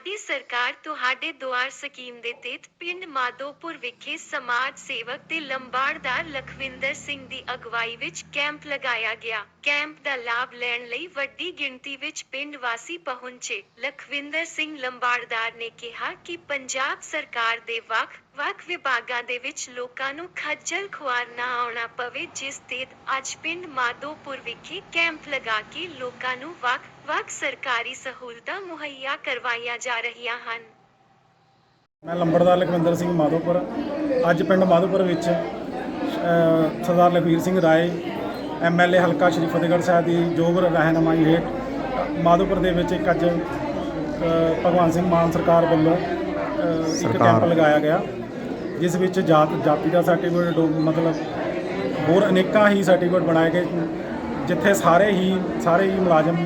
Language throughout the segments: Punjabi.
ਸਾਡੀ ਸਰਕਾਰ ਤੁਹਾਡੇ ਦੁਆਰ ਸਕੀਮ ਦੇ ਤਹਿਤ ਪਿੰਡ ਮਾਧੋਪੁਰ ਵਿਖੇ ਸਮਾਜ ਸੇਵਕ ਤੇ ਲੰਬਾੜਦਾਰ ਲਖਵਿੰਦਰ ਸਿੰਘ ਦੀ ਅਗਵਾਈ ਵਿੱਚ ਕੈਂਪ ਲਗਾਇਆ ਗਿਆ। ਕੈਂਪ ਦਾ ਲਾਭ ਲੈਣ ਲਈ ਵੱਡੀ ਗਿਣਤੀ ਵਿੱਚ ਪਿੰਡ ਵਾਸੀ ਪਹੁੰਚੇ। ਲਖਵਿੰਦਰ ਸਿੰਘ ਲੰਬਾੜਦਾਰ ਨੇ ਕਿਹਾ ਕਿ ਪੰਜਾਬ ਸਰਕਾਰ ਦੇ ਵੱਖ ਵੱਖ ਵਿਭਾਗਾਂ ਦੇ ਵਿੱਚ ਲੋਕਾਂ ਨੂੰ ਖੱਜਲ ਖੁਆਰ ਨਾ ਆਉਣਾ ਪਵੇ, ਜਿਸ ਤਹਿਤ ਅੱਜ ਪਿੰਡ ਮਾਧੋਪੁਰ ਵਿਖੇ ਕੈਂਪ ਲਗਾ ਕੇ ਲੋਕਾਂ ਨੂੰ ਵੱਖ ਵੱਖ ਸਰਕਾਰੀ ਸਹੂਲਤਾਂ ਮੁਹੱਈਆ ਕਰਵਾਈਆਂ ਜਾ ਰਹੀਆਂ ਹਨ। ਮੈਂ ਲੰਬੜਦਾਰ ਲਖਵਿੰਦਰ ਸਿੰਘ ਮਾਧੋਪੁਰ। ਅੱਜ ਪਿੰਡ ਮਾਧੋਪੁਰ ਵਿੱਚ ਸਰਦਾਰ ਲਖਵੀਰ ਸਿੰਘ ਰਾਏ ਐਮਐਲਏ ਹਲਕਾ ਸ਼੍ਰੀ ਫਤਿਹਗੜ੍ਹ ਸਾਹਿਬ ਦੀ ਯੋਗ ਰਹਿਨਮਾਈ ਹੇਠ ਮਾਧੋਪੁਰ ਦੇ ਵਿੱਚ ਇੱਕ ਅੱਜ ਭਗਵਾਨ ਸਿੰਘ ਮਾਨ ਸਰਕਾਰ ਵੱਲੋਂ ਇੱਕ ਕੈਂਪ ਲਗਾਇਆ ਗਿਆ। ਜਿਸ ਵਿੱਚ ਜਾਤ ਜਾਤੀ ਦਾ ਸਰਟੀਫਿਕੇਟ ਮਤਲਬ ਹੋਰ ਅਨੇਕਾਂ ਹੀ ਸਰਟੀਫਿਕੇਟ ਬਣਾਏ ਗਏ ਜਿੱਥੇ ਸਾਰੇ ਹੀ ਸਾਰੇ ਹੀ ਮੁਲਾਜ਼ਮ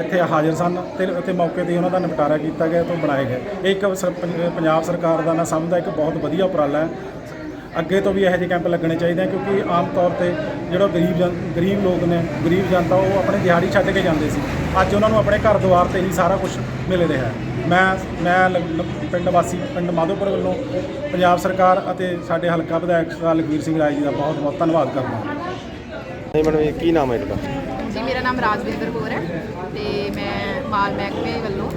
ਇੱਥੇ ਹਾਜ਼ਰ ਸਨ ਤੇ ਇੱਥੇ ਮੌਕੇ ਤੇ ਉਹਨਾਂ ਦਾ ਨਿਪਟਾਰਾ ਕੀਤਾ ਗਿਆ ਤੇ ਬਣਾਏ ਗਏ। ਇਹ ਇੱਕ ਸਰ- ਪੰਜਾਬ ਸਰਕਾਰ ਦਾ ਨਾ ਸਮਝਦਾ ਇੱਕ ਬਹੁਤ ਵਧੀਆ ਉਪਰਾਲਾ ਹੈ। ਅੱਗੇ ਤੋਂ ਵੀ ਇਹੋ ਜਿਹੇ ਕੈਂਪ ਲੱਗਣੇ ਚਾਹੀਦੇ ਆ ਕਿਉਂਕਿ ਆਮ ਤੌਰ ਤੇ ਜਿਹੜਾ ਗਰੀਬ ਜਨ ਗਰੀਬ ਲੋਕ ਨੇ, ਗਰੀਬ ਜਨਤਾ, ਉਹ ਆਪਣੇ ਦਿਹਾੜੀ ਛੱਡ ਕੇ ਜਾਂਦੇ ਸੀ। ਅੱਜ ਉਹਨਾਂ ਨੂੰ ਆਪਣੇ ਘਰ ਦੁਆਰ ਤੇ ਹੀ ਸਾਰਾ ਕੁਝ ਮਿਲ ਰਿਹਾ ਹੈ। ਮੈਂ ਮੈਂ ਲ- ਲ- ਪਿੰਡ ਵਾਸੀ, ਪਿੰਡ ਮਾਧੋਪੁਰ ਵੱਲੋਂ ਪੰਜਾਬ ਸਰਕਾਰ ਅਤੇ ਸਾਡੇ ਹਲਕਾ ਵਿਧਾਇਕ ਸਰਦਾਰ ਲਖਵੀਰ ਸਿੰਘ ਰਾਏ ਜੀ ਦਾ ਬਹੁਤ ਬਹੁਤ ਧੰਨਵਾਦ ਕਰਦਾ ਹਾਂ। ਨਹੀਂ, ਮੈਡਮ, ਇਹ ਕੀ ਨਾਮ ਹੈ ਤੁਹਾਡਾ ਜੀ ਮੇਰਾ ਨਾਮ ਰਾਜਵਿੰਦਰ ਕੌਰ ਹੈ ਤੇ ਮੈਂ ਮਾਲ ਮਹਿਕਮੇ ਵੱਲੋਂ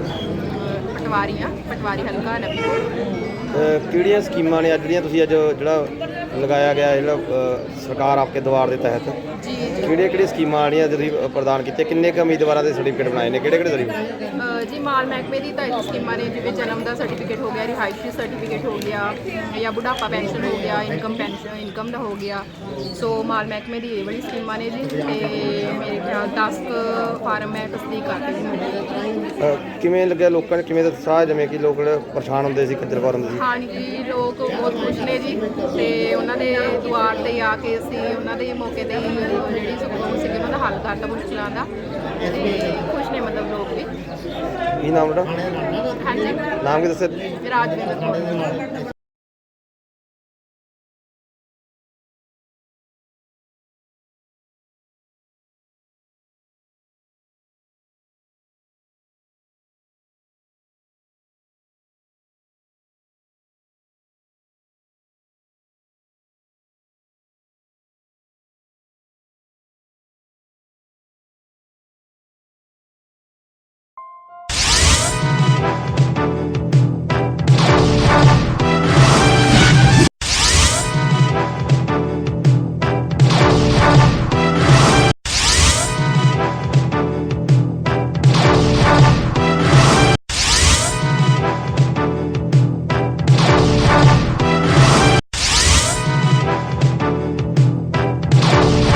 ਪਟਵਾਰੀ ਹਾਂ ਪਟਵਾਰੀ ਹਲਕਾ ਅਹ ਕਿਹੜੀਆਂ ਸਕੀਮਾਂ ਨੇ ਅੱਜ ਜਿਹੜੀਆਂ ਤੁਸੀਂ ਅੱਜ ਜਿਹੜਾ ਲਗਾਇਆ ਗਿਆ ਜਿਹੜਾ ਅਹ, ਸਰਕਾਰ ਆਪਕੇ ਦਵਾਰ ਦੇ ਤਹਿਤ? ਜੀ ਜੀ। ਕਿਹੜੀਆਂ ਕਿਹੜੀਆਂ ਸਕੀਮਾਂ ਜਿਹੜੀਆਂ ਤੁਸੀਂ ਅਹ, ਪ੍ਰਦਾਨ ਕੀਤੀਆਂ? ਕਿੰਨੇ ਕੁ ਉਮੀਦਵਾਰਾਂ ਦੇ ਸਰਟੀਫਿਕੇਟ ਬਣਾਏ ਨੇ? ਕਿਹੜੇ ਕਿਹੜੇ ਸਰਟੀਫਿਕੇਟ ਜੀ ਮਾਲ ਮਹਿਕਮੇ ਦੀ ਤਾਂ ਇਹ ਸਕੀਮਾਂ ਨੇ ਜਿਵੇਂ ਜਨਮ ਦਾ ਸਰਟੀਫਿਕੇਟ ਹੋ ਗਿਆ ਰਿਹਾਇਸ਼ੀ ਸਰਟੀਫਿਕੇਟ ਹੋ ਗਿਆ ਜਾਂ ਬੁਢਾਪਾ ਪੈਨਸ਼ਨ ਹੋ ਗਿਆ ਇਨਕਮ ਪੈਨਸ਼ਨ ਇਨਕਮ ਦਾ ਹੋ ਗਿਆ। ਸੋ ਮਾਲ ਮਹਿਕਮੇ ਦੀ ਇਹ ਵਾਲੀ ਸਕੀਮਾਂ ਨੇ ਜੀ ਤੇ ਮੇਰੇ ਖਿਆਲ 10 ਕੁ ਫਾਰਮ ਮੈਂ ਤਸਦੀਕ ਕਰ ਦਿੱਤੀ ਕਿਵੇਂ ਲੱਗਿਆ ਲੋਕਾਂ ਨੇ ਕਿਵੇਂ ਦਾ ਉਤਸ਼ਾਹ ਜਿਵੇਂ ਕਿ ਲੋਕ ਜਿਹੜੇ ਪਰੇਸ਼ਾਨ ਹੁੰਦੇ ਸੀ ਖੱਜਲ ਖੁਆਰ ਹੁੰਦੇ ਸੀ? ਹਾਂਜੀ ਲੋਕ ਬਹੁਤ ਖੁਸ਼ ਨੇ ਜੀ ਤੇ ਉਹਨਾਂ ਦੇ ਦੁਆਰ ਤੇ ਆ ਕੇ ਅਸੀਂ ਉਹਨਾਂ ਦੇ ਮੌਕੇ ਤੇ ਹੀ ਜਿਹੜੀ ਸੁਪਰਮ ਸੀਗੀ ਉਹਨਾਂ ਦਾ ਹੱਲ ਕਰਤਾ ਮੁਸ਼ਕਲਾਂ ਦਾ। ਤੇ ਖੁਸ਼ ਨੇ ਮਤਲਬ ਲੋਕ ਵੀ ਕੀ ਨਾਮ ਤੁਹਾਡਾ ਹਾਂਜੀ ਨਾਮ ਕੀ ਦੱਸਿਆ ਰਾਜਵਿੰਦਰ ਕੌਰ